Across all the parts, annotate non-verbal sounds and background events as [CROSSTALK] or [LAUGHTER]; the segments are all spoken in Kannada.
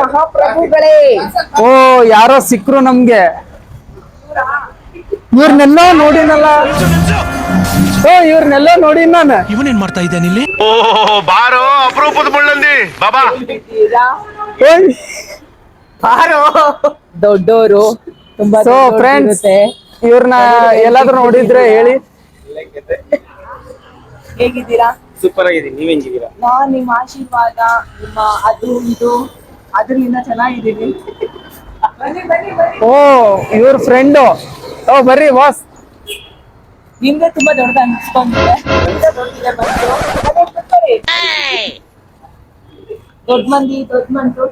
ಮಹಾಪ್ರಭುಗಳೇ. ಓ ಯಾರೋ ಸಿಕ್ರು ನಮ್ಗೆ. ಇವ್ರನ್ನೆಲ್ಲ ನೋಡಿನಲ್ಲ. ಓ ಇವ್ರನ್ನೆಲ್ಲ ನೋಡಿ ನಾನು. ಇವನೇನ್ ಮಾಡ್ತಾ ಇದ್ದಾನೆ ಇಲ್ಲಿ ಓ ಬಾರೋ ಅಪರೂಪದ ಮುಳ್ಳಂದಿ. ಬಾಬಾ. ಬಾರೋ ದೊಡ್ಡೋರು. ತುಂಬಾ ಸೊ ಫ್ರೆಂಡ್ಸ್ ಇರುತ್ತೆ. ಇವ್ರನ್ನ ಎಲ್ಲಾದ್ರೂ ನೋಡಿದ್ರೆ ಹೇಳಿ. ಹೇಗಿದ್ದೀರಾ? ಸೂಪರ್ ಆಗಿದ್ದೀನಿ. ನೀವ್ ಹೆಂಗಿದ್ದೀರಾ? ನಾನ್ ನಿಮ್ಮ ಆಶೀರ್ವಾದ ನಿಮ್ಮ ಅದು ಇದು. ಅದ್ರಿಂದ ಚೆನ್ನಾಗಿದ್ದೀವಿ ಓ ಇವ್ರ ಫ್ರೆಂಡು ಓ ಬರ್ರಿ ಬಾಸ್ ನಿಮ್ಗೆ ತುಂಬಾ ದೊಡ್ಡದ ಅನ್ಸ್ಕೊಂಡಿದೆ ದೊಡ್ಡ ಮಂದಿ ದೊಡ್ಡ ಮಂದು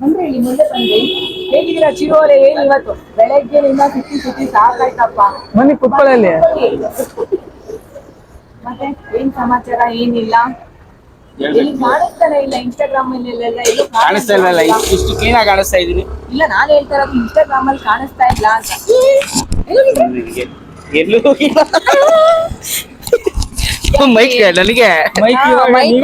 ಬಂದ್ರೆ ಇಲ್ಲಿ ಮುಂದೆ ಬಂದ್ರಿ ಹೇಗಿದ್ದೀರಾ ಚಿರೋರೆ ಏನು ಇವತ್ತು? ಬೆಳಗ್ಗೆ ನಿಮ್ಮ ಸುತ್ತಿ ಸುತ್ತಿ ಸಾಕಾಯ್ತಪ್ಪ. ಮನೆ ಕುಪ್ಪಳಲ್ಲಿ ಮತ್ತೆ ಏನ್ ಸಮಾಚಾರ ಏನಿಲ್ಲ. ಇಲ್ಲಿ ಕಾಣಿಸ್ತಾನೆ ಇಲ್ಲ ಇನ್ಸ್ಟಾಗ್ರಾಮ್ ಅಲ್ಲಿ ಎಲ್ಲ ಕಾಣಿಸ್ತಾ ಇಲ್ಲ. ಇಷ್ಟು- ಕ್ಲೀನ್ ಆಗಿ ಕಾಣಿಸ್ತಾ ಇದೀನಿ. ಇಲ್ಲ ನಾನು ಹೇಳ್ತಾ ಇರೋದು ಇನ್ಸ್ಟಾಗ್ರಾಮ್ ಅಲ್ಲಿ ಕಾಣಿಸ್ತಾ ಇಲ್ಲ ಅಂತ. ಎಲ್ಲಿದೆ? ನಿನಗೆ ಎಲ್ಲೂ ಮೈಕ್ ನನಗೆ. ಮೈಕ್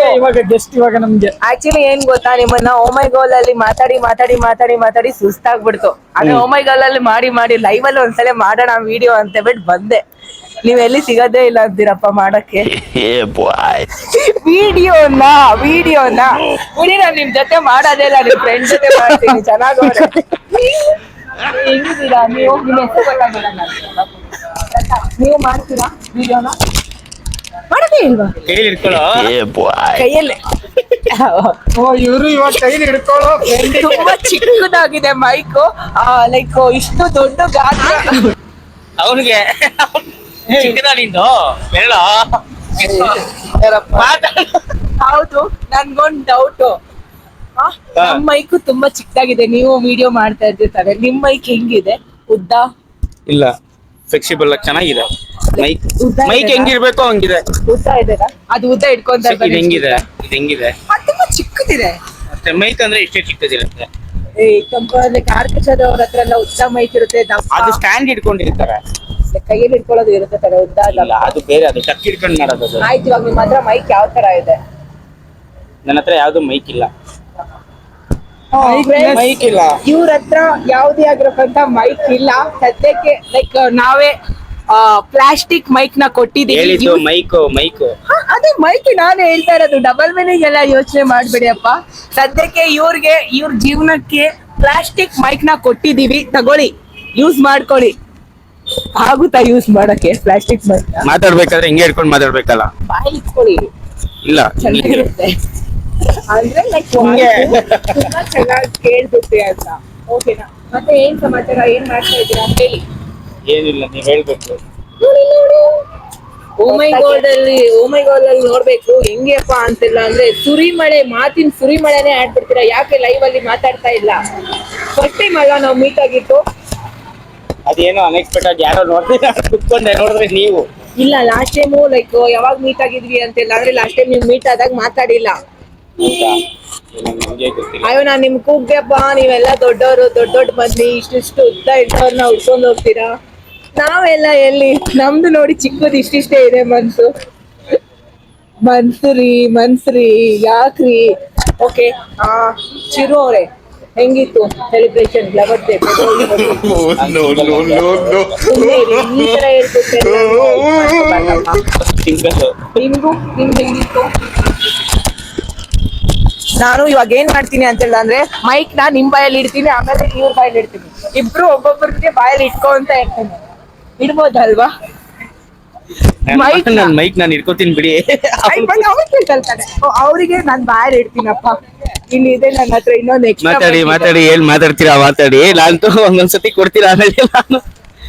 ಇವಾಗ ನಮ್ಗೆ. ಆಕ್ಚುಲಿ ಏನ್ ಗೊತ್ತಾ ನಿಮ್ಮನ್ನ ಓಮೈ ಗೋಲ್ ಅಲ್ಲಿ ಮಾತಾಡಿ ಮಾತಾಡಿ ಮಾತಾಡಿ ಮಾತಾಡಿ ಸುಸ್ತಾಗ್ಬಿಡ್ತು. ಅದೇ ಓಮೈ ಗೋಲ್ ಅಲ್ಲಿ ಮಾಡಿ ಮಾಡಿ ಲೈವ್ ಅಲ್ಲಿ ಒಂದ್ಸಲ ಮಾಡೋಣ ವಿಡಿಯೋ ಅಂತ ಬಿಟ್ಟು ಬಂದೆ. ನೀವ್ ಎಲ್ಲಿ ಸಿಗೋದೇ ಇಲ್ಲ ಅಂತೀರಪ್ಪ ಮಾಡಕ್ಕೆ. ವಿಡಿಯೋನ ವಿಡಿಯೋನ. ಬಿಡಿ ನಾನು ನಿಮ್ ಜೊತೆ ಮಾಡೋದೇ ಇಲ್ಲ ನಿಮ್ ಫ್ರೆಂಡ್ ಜೊತೆ ಮಾಡ್ತೀನಿ ಚೆನ್ನಾಗಿ ಹೆಂಗಿದ್ದೀರಾ? ನೀವು ನಿಮ್ಮ ಹೆಸರು ಗೊತ್ತಾಗಲ್ಲ ನನ್ಗೆ. ನೀವು ಮಾಡ್ತೀರಾ ವಿಡಿಯೋನ? ಮಾಡೋದೇ ಇಲ್ವಾ? ಕೈಯಲ್ಲೇ ಓ ಇವರು ಇವಾಗ ಕೈಯಲ್ಲಿ ಹಿಡ್ಕೊಳ್ಳೋ friend. ತುಂಬಾ ಚಿಕ್ಕದಾಗಿದೆ ಮೈಕ್. ಲೈಕ್ ಇಷ್ಟು ದೊಡ್ಡ ಗಾತ್ರ. ಅವನಿಗೆ. ಚಿಕ್ಕದ ನಿಂದು ಬೇಡ ಹೌದು ನನ್ಗೊಂದ್ ಡೌಟ್ ನಮ್ ಮೈಕು ತುಂಬಾ ಚಿಕ್ಕದಾಗಿದೆ ನೀವು ವಿಡಿಯೋ ಮಾಡ್ತಾ ಇರ್ತಾರೆ ನಿಮ್ ಮೈಕ್ ಹೆಂಗಿದೆ? ಉದ್ದ? ಇಲ್ಲ ಫ್ಲೆಕ್ಸಿಬಲ್ ಆಗಿ ಚೆನ್ನಾಗಿದೆ. ಮೈಕ್ ಉದ್ದ ಮೈಕ್ ಹೆಂಗ್ ಹೆಂಗಿರ್ಬೇಕು ಹಂಗಿದೆ. ಉದ್ದ ಇದೆನಾ? ಅದು ಉದ್ದ ಇಟ್ಕೊಂತ ಇದು ಹೆಂಗಿದೆ ಇದು ಹೆಂಗಿದೆ ಅದು ತುಂಬಾ ಚಿಕ್ಕದಿದೆ. ಮತ್ತೆ ಮೈಕ್ ಅಂದ್ರೆ ಇಷ್ಟೇ ಚಿಕ್ಕದಿರುತ್ತೆ. ಈ ಕಂಪನಿ ಅವ್ರ ಹತ್ರ ಎಲ್ಲ ಉದ್ದ ಮೈಕ್ ಇರುತ್ತೆ ದಪ್ಪ. ಅದು ಸ್ಟ್ಯಾಂಡ್ ಇಟ್ಕೊಂಡಿರ್ತಾರೆ. ಕೈಯಲ್ಲಿ ಇಟ್ಕೊಳ್ಳೋದು ಇರುತ್ತೆ ತರ ಉದ್ದ ಇಲ್ಲ ಅದು ಬೇರೆ ಅದು ಟಕ್ ಇಟ್ಕೊಂಡು ಮಾಡೋದು ಅದು. ಆಯ್ತು ಇವಾಗ ನಿಮ್ಮ ಹತ್ರ ಮೈಕ್ ಯಾವ ತರ ಇದೆ? ನನ್ನ ಹತ್ರ ಯಾವ್ದು ಮೈಕ್ ಇಲ್ಲ. ಮೈಕ್ ಇಲ್ಲ. ಇವ್ರ ಹತ್ರ ಯಾವುದೇ ಆಗಿರಕ್ಕಂತ ಮೈಕ್ ಇಲ್ಲ. ಸದ್ಯಕ್ಕೆ ಲೈಕ್ ನಾವೇ ಪ್ಲಾಸ್ಟಿಕ್ ಮೈಕ್ನ ಕೊಟ್ಟಿದ್ದೀವಿ. ಹೇಳಿದ್ದು ಮೈಕ್ ಮೈಕು ಮೈಕು ಅದೇ ಮೈಕ್ ನಾನು ಹೇಳ್ತಾ ಇರೋದು. ಡಬಲ್ ಮೀನಿಂಗ್ ಎಲ್ಲ ಯೋಚನೆ ಮಾಡ್ಬೇಡಿ ಅಪ್ಪ. ಸದ್ಯಕ್ಕೆ ಇವ್ರಿಗೆ ಇವ್ರ ಜೀವನಕ್ಕೆ ಪ್ಲಾಸ್ಟಿಕ್ ಮೈಕ್ನ ಕೊಟ್ಟಿದೀವಿ ತಗೊಳ್ಳಿ ಯೂಸ್ ಮಾಡ್ಕೊಳ್ಳಿ. ಆಗುತ್ತಾ ಯೂಸ್ ಮಾಡಕ್ಕೆ? ಪ್ಲಾಸ್ಟಿಕ್ ಮಾತಾಡ್ಬೇಕಾದ್ರೆ ಹಿಂಗೆ ಇಟ್ಕೊಂಡು ಮಾತಾಡ್ಬೇಕಲ್ಲ. ಬಾಯಿ ಇಟ್ಕೊಳ್ಳಿ. ಇಲ್ಲ ಚೆನ್ನಾಗಿರುತ್ತೆ. ಅಂದ್ರೆ ಲೈಕ್ ಹಿಂಗೆ. ತುಂಬಾ ಚೆನ್ನಾಗಿ ಕೇಳ್ಬಿಟ್ಟೆ ಅಂತ. ಓಕೆನಾ ಮತ್ತೆ ಏನ್ ಸಮಾಚಾರ? ಏನ್ ಮಾಡ್ತಾ ಇದ್ದೀರಾ? ಹೇಳಿ. ಏನಿಲ್ಲ ನೀವ್ ಹೇಳ್ಬೇಕು. ಓಮೈ ಗೋಲ್ಡ್ ಅಲ್ಲಿ ಓಮೈ ಗೋಲ್ಡ್ ಅಲ್ಲಿ ನೋಡ್ಬೇಕು ಹೆಂಗೆಪ್ಪ ಅಂತಿಲ್ಲ ಅಂದ್ರೆ ಸುರಿಮಳೆ ಮಾತಿನ ಸುರಿಮಳೆನೇ ಆಡ್ಬಿಡ್ತೀರಾ? ಯಾಕೆ ಲೈವ್ ಅಲ್ಲಿ ಮಾತಾಡ್ತಾ ಇಲ್ಲ? ಫಸ್ಟ್ ಟೈಮ್ ಅಲ್ಲ ನಾವು ಮೀಟ್ ಆಗಿತ್ತು ಅದೇನೋ ಅನ್ಎಕ್ಸ್ಪೆಕ್ಟ್ ಆಗಿ ಯಾರೋ ನೋಡ್ತೀರಾ ಕುತ್ಕೊಂಡೆ ನೋಡಿದ್ರೆ ನೀವು. ಇಲ್ಲ ಲಾಸ್ಟ್ ಟೈಮು ಲೈಕ್ ಯಾವಾಗ ಮೀಟ್ ಆಗಿದ್ವಿ ಅಂತಿಲ್ಲ ಅಂದ್ರೆ ಲಾಸ್ಟ್ ಟೈಮ್ ನೀವು ಮೀಟ್ ಆದಾಗ ಮಾತಾಡಿಲ್ಲ. ಅಯ್ಯೋ ನಾನ್ ನಿಮ್ ಕೂಗ್ಯಪ್ಪ ನೀವೆಲ್ಲ ದೊಡ್ಡವರು ದೊಡ್ಡ ದೊಡ್ಡ ಮಂದಿ ಇಷ್ಟಿಷ್ಟು ಉದ್ದ ಇಟ್ಟವ್ರನ್ನ ಉಟ್ಕೊಂಡು ಹೋಗ್ತೀರಾ? ನಾವೆಲ್ಲ ಎಲ್ಲಿ ನಮ್ದು ನೋಡಿ ಚಿಕ್ಕದು ಇಷ್ಟಿಷ್ಟೇ ಇದೆ ಮನ್ಸು. ಮನ್ಸುರಿ ಮನ್ಸ್ರಿ ಯಾಕ್ರಿ ಓಕೆ ಆ ಚಿರು ಅವ್ರೆ. ಹೆಂಗಿತ್ತು ಸೆಲೆಬ್ರೇಷನ್ ಫ್ಲವರ್ ಡೇ ಈ ತರ ಹೇಳ್ಬಿಟ್ಟು ಸಿಂಗಲ್ ನಿಮ್ಗೂ? ನಿಮ್ಗೆ ಹೆಂಗಿತ್ತು? ನಾನು ಇವಾಗ ಏನ್ ಮಾಡ್ತೀನಿ ಅಂತ ಹೇಳಿದ್ರೆ ಅಂದ್ರೆ ಮೈಕ್ ನಾ ನಿಮ್ ಬಾಯಲ್ಲಿ ಇಡ್ತೀನಿ ಆಮೇಲೆ ಇವ್ರ ಬಾಯಲ್ಲಿ ಇಡ್ತೀನಿ. ಇಬ್ರು ಒಬ್ಬೊಬ್ಬರಿಗೆ ಬಾಯಲ್ಲಿ ಇಟ್ಕೋ ಅಂತ ಹೇಳ್ತೀನಿ. ಇಡ್ಬೋದಲ್ವಾ? ನ- ನನ್ ಮೈಕ್ ನಾನು ಇಟ್ಕೋತೀನಿ ಬಿಡಿ. ಅವ್ರಿಗೆ ನಾನ್ ಬಾಯಲ್ಲಿ ಇಡ್ತೀನಪ್ಪ. ಇಲ್ಲಿ ಇದೆ ನನ್ನ ಹತ್ರ ಇನ್ನೊಂದು ಮಾತಾಡಿ ಮಾತಾಡಿ ಏನ್ ಮಾತಾಡ್ತೀರಾ ಮಾತಾಡಿ? ನಾನಂತೂ ಒಂದೊಂದ್ಸತಿ ಕೊಡ್ತೀರಾ ಆಮೇಲೆ ನಾನು?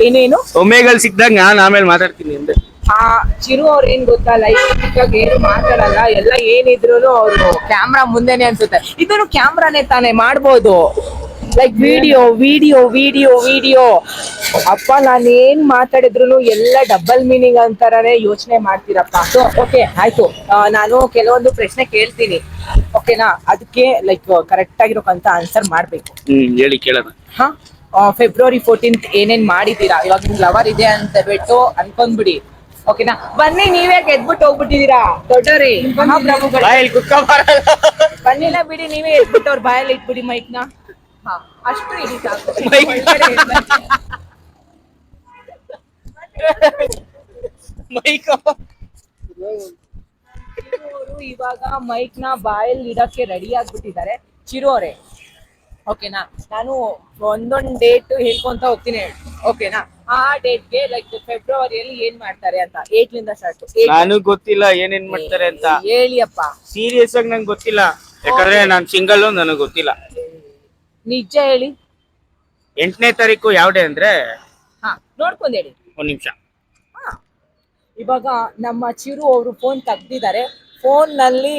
ಏನೇನು? ಒಮ್ಮೆಗಳು ಸಿಕ್ಕದಾಗ ನಾನು ಆಮೇಲೆ ಮಾತಾಡ್ತೀನಿ ಅಂದ್ರೆ ಆ ಚಿರು ಅವ್ರ ಏನ್ ಗೊತ್ತಾ ಲೈಫ್ ಏನು ಮಾತಾಡಲ್ಲ ಎಲ್ಲ ಏನಿದ್ರು ಅವ್ರು ಕ್ಯಾಮ್ರಾ ಮುಂದೆನೆ ಅನ್ಸುತ್ತೆ. ಇದನ್ನು ಕ್ಯಾಮ್ರಾನೇ ತಾನೇ ಮಾಡ್ಬೋದು. Like video video video video ಅಪ್ಪ ನಾನು ಏನ್ ಮಾತಾಡಿದ್ರು ಎಲ್ಲ ಡಬಲ್ ಮೀನಿಂಗ್ ಅಂತಾರನೇ ಯೋಚನೆ ಮಾಡ್ತೀರಪ್ಪ. ಸೊ ಓಕೆ ಆಯ್ತು. ನಾನು ಕೆಲವೊಂದು ಪ್ರಶ್ನೆ ಕೇಳ್ತೀನಿ. ಓಕೆನಾ ಅದಕ್ಕೆ ಲೈಕ್ ಕರೆಕ್ಟ್ ಆಗಿರೋಕಂತ ಆನ್ಸರ್ ಮಾಡ್ಬೇಕು. ಹೇಳಿ ಕೇಳೋಣ. ಹಾ? ಫೆಬ್ರವರಿ ಫೋರ್ಟೀನ್ತ್ ಏನೇನ್ ಮಾಡಿದ್ದೀರಾ? ಇವಾಗ ನಿಮ್ ಲವರ್ ಇದೆ ಅಂತ ಬಿಟ್ಟು ಅನ್ಕೊಂಡ್ಬಿಡಿ. ಓಕೆನಾ ಬನ್ನಿ ನೀವೇ ಗೆದ್ಬಿಟ್ಟು ಹೋಗ್ಬಿಟ್ಟಿದೀರಾ ದೊಡ್ಡವ್ರಿ ಮಹಾಪ್ರಭುಗಳು. ಬರಲ್ಲ ಬನ್ನಿಲ್ಲ ಬಿಡಿ ನೀವೇ ಎದ್ಬಿಟ್ಟು ಅವ್ರ ಬಾಯಲ್ಲಿ ಇಟ್ಬಿಡಿ ಮೈಕ್ನ ಹಾ ಅಷ್ಟು ಮೈಕ್ ಇವಾಗ ಮೈಕ್ನ ಬಾಯಲ್ಲಿ ಇಡಕ್ಕೆ ರೆಡಿ ಆಗ್ಬಿಟ್ಟಿದ್ದಾರೆ. ಚಿರು ಅವರೇ ಓಕೆನಾ ನಾನು ಒಂದೊಂದ್ ಡೇಟ್ ಹೇಳ್ಕೊಂತ ಹೋಗ್ತೀನಿ ಓಕೆನಾ ಆ ಡೇಟ್ಗೆ ಲೈಕ್ ಫೆಬ್ರವರಿಯಲ್ಲಿ ಏನ್ ಮಾಡ್ತಾರೆ ಅಂತ? ಏಟ್ ಲಿಂದ ಸ್ಟಾರ್ಟ್ ನಾನು ಗೊತ್ತಿಲ್ಲ ಏನೇನ್ ಮಾಡ್ತಾರೆ ಅಂತ. ಹೇಳಿ ಅಪ್ಪ. ಸೀರಿಯಸ್ ಆಗಿ ನಂಗೆ ಗೊತ್ತಿಲ್ಲ. ಯಾಕಂದ್ರೆ ನಾನ್ ಸಿಂಗಲ್ ನನಗೆ ಗೊತ್ತಿಲ್ಲ. ನಿಜ ಹೇಳಿ. ಎಂಟನೇ ತಾರೀಕು ಯಾವ್ದೇ ಅಂದ್ರೆ? ಹಾ ನೋಡ್ಕೊಂಡ್ ಹೇಳಿ. ಒಂದ್ ನಿಮಿಷ. ಹಾ. ಇವಾಗ ನಮ್ಮ ಚಿರು ಅವರು ಫೋನ್ ತೆಗ್ದಿದ್ದಾರೆ. ಫೋನ್ನಲ್ಲಿ